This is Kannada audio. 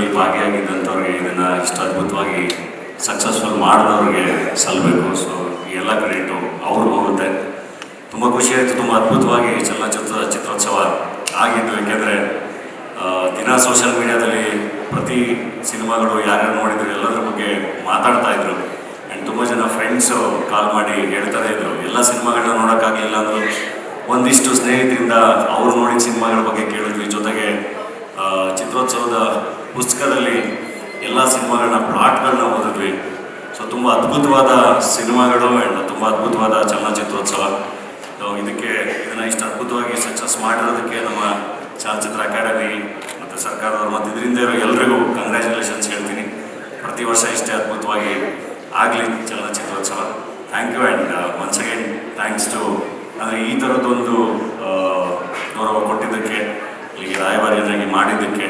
ಇದರಲ್ಲಿ ಭಾಗಿಯಾಗಿದ್ದಂಥವ್ರಿಗೆ ಇದನ್ನು ಇಷ್ಟು ಅದ್ಭುತವಾಗಿ ಸಕ್ಸಸ್ಫುಲ್ ಮಾಡಿದವ್ರಿಗೆ ಸಲ್ಲಬೇಕು ಸೊ ಎಲ್ಲ ಕ್ರೆಡಿಟು ಅವ್ರಿಗೆ ಹೋಗುತ್ತೆ. ತುಂಬ ಖುಷಿಯಾಯಿತು ತುಂಬ ಅದ್ಭುತವಾಗಿ ಚಲನಚಿತ್ರ, ಚಿತ್ರೋತ್ಸವ ಆಗಿದ್ದು. ಏಕೆಂದರೆ ದಿನ ಸೋಷಿಯಲ್ ಮೀಡಿಯಾದಲ್ಲಿ ಪ್ರತಿ ಸಿನಿಮಾಗಳು ಯಾರ್ಯಾರು ನೋಡಿದ್ರು ಎಲ್ಲದರ ಬಗ್ಗೆ ಮಾತಾಡ್ತಾ ಇದ್ರು. ಆ್ಯಂಡ್ ತುಂಬ ಜನ ಫ್ರೆಂಡ್ಸು ಕಾಲ್ ಮಾಡಿ ಹೇಳ್ತಾನೆ ಇದ್ರು. ಎಲ್ಲ ಸಿನಿಮಾಗಳನ್ನ ನೋಡೋಕ್ಕಾಗಲಿಲ್ಲ ಅಂದರು. ಒಂದಿಷ್ಟು ಸ್ನೇಹಿತರಿಂದ ಅವ್ರು ನೋಡಿದ ಸಿನಿಮಾಗಳ ಬಗ್ಗೆ ಕೇಳಿದ್ವಿ. ಜೊತೆಗೆ ಚಿತ್ರೋತ್ಸವದ ಪುಸ್ತಕದಲ್ಲಿ ಎಲ್ಲ ಸಿನಿಮಾಗಳನ್ನ ಪ್ಲಾಟ್ಗಳನ್ನ ಓದಿದ್ವಿ. ಸೊ ತುಂಬ ಅದ್ಭುತವಾದ ಸಿನಿಮಾಗಳು ಆ್ಯಂಡ್ ತುಂಬ ಅದ್ಭುತವಾದ ಚಲನಚಿತ್ರೋತ್ಸವ. ಸೊ ಇದಕ್ಕೆ ಇದನ್ನು ಇಷ್ಟು ಅದ್ಭುತವಾಗಿ ಸಕ್ಸಸ್ ಮಾಡಿರೋದಕ್ಕೆ ನಮ್ಮ ಚಲನಚಿತ್ರ ಅಕಾಡೆಮಿ ಮತ್ತು ಸರ್ಕಾರದವರು ಮತ್ತು ಇದರಿಂದ ಇರೋ ಎಲ್ರಿಗೂ ಕಂಗ್ರ್ಯಾಚುಲೇಷನ್ಸ್ ಹೇಳ್ತೀನಿ. ಪ್ರತಿ ವರ್ಷ ಇಷ್ಟೇ ಅದ್ಭುತವಾಗಿ ಆಗಲಿ ಚಲನಚಿತ್ರೋತ್ಸವ. Thank you and once again thanks to ಅಂದರೆ ಈ ಥರದ್ದೊಂದು ಆ, ಗೌರವ ಕೊಟ್ಟಿದ್ದಕ್ಕೆ ಇಲ್ಲಿಗೆ ರಾಯಭಾರಿಯನ್ನಾಗಿ ಮಾಡಿದ್ದಕ್ಕೆ